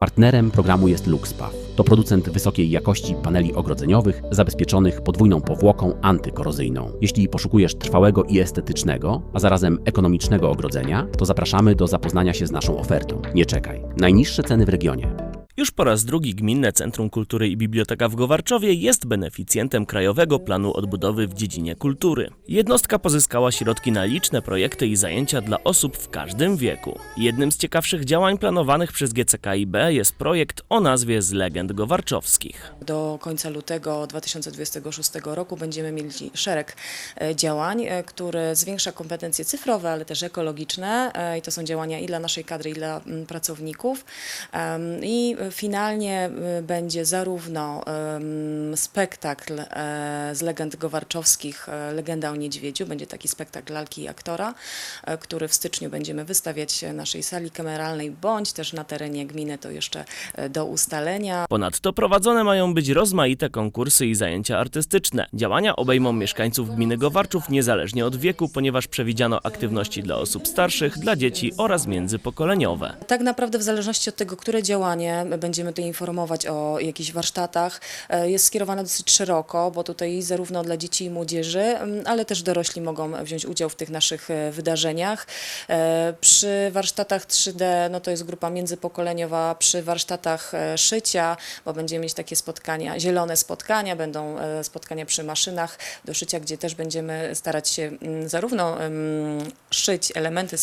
Partnerem programu jest LuxPath. To producent wysokiej jakości paneli ogrodzeniowych zabezpieczonych podwójną powłoką antykorozyjną. Jeśli poszukujesz trwałego i estetycznego, a zarazem ekonomicznego ogrodzenia, to zapraszamy do zapoznania się z naszą ofertą. Nie czekaj. Najniższe ceny w regionie. Już po raz drugi Gminne Centrum Kultury i Biblioteka w Gowarczowie jest beneficjentem Krajowego Planu Odbudowy w dziedzinie kultury. Jednostka pozyskała środki na liczne projekty i zajęcia dla osób w każdym wieku. Jednym z ciekawszych działań planowanych przez GCKiB jest projekt o nazwie Z Legend Gowarczowskich. Do końca lutego 2026 roku będziemy mieli szereg e, działań, e, które zwiększa kompetencje cyfrowe, ale też ekologiczne e, i to są działania i dla naszej kadry, i dla pracowników. I finalnie e, będzie zarówno spektakl e, z legend gowarczowskich, e, Legenda o Niedźwiedziu, będzie taki spektakl lalki i aktora, e, który w styczniu będziemy wystawiać w naszej sali kameralnej, bądź też na terenie gminy, to jeszcze do ustalenia. Ponadto prowadzone mają być rozmaite konkursy i zajęcia artystyczne. Działania obejmą mieszkańców gminy Gowarczów niezależnie od wieku, ponieważ przewidziano aktywności dla osób starszych, dla dzieci oraz międzypokoleniowe. Tak naprawdę w zależności od tego, które działanie będziemy tutaj informować o jakichś warsztatach, e, jest skierowane dosyć szeroko, bo tutaj zarówno dla dzieci i młodzieży, m, ale też dorośli mogą wziąć udział w tych naszych e, wydarzeniach. E, Przy warsztatach 3D, no to jest grupa międzypokoleniowa, przy warsztatach szycia, bo będziemy mieć takie spotkania, zielone spotkania, będą spotkania przy maszynach do szycia, gdzie też będziemy starać się mm, zarówno em, szyć elementy,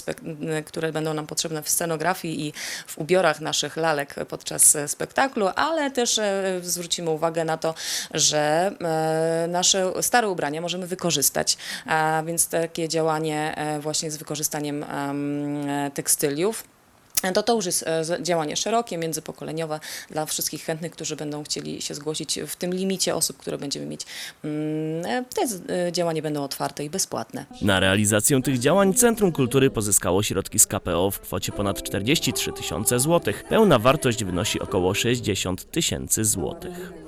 które będą nam potrzebne w scenografii i w ubiorach naszych lalek podczas spektaklu, ale też e, zwrócimy uwagę na to, że e, nasze stare ubrania możemy wykorzystać, a więc takie działanie e, właśnie z wykorzystaniem em, tekstyliów. To to już jest e, działanie szerokie, międzypokoleniowe dla wszystkich chętnych, którzy będą chcieli się zgłosić w tym limicie osób, które będziemy mieć. Mm, e, Te e, działania będą otwarte i bezpłatne. Na realizację tych działań Centrum Kultury pozyskało środki z KPO w kwocie ponad 43 tysiące złotych. Pełna wartość wynosi około 60 tysięcy złotych.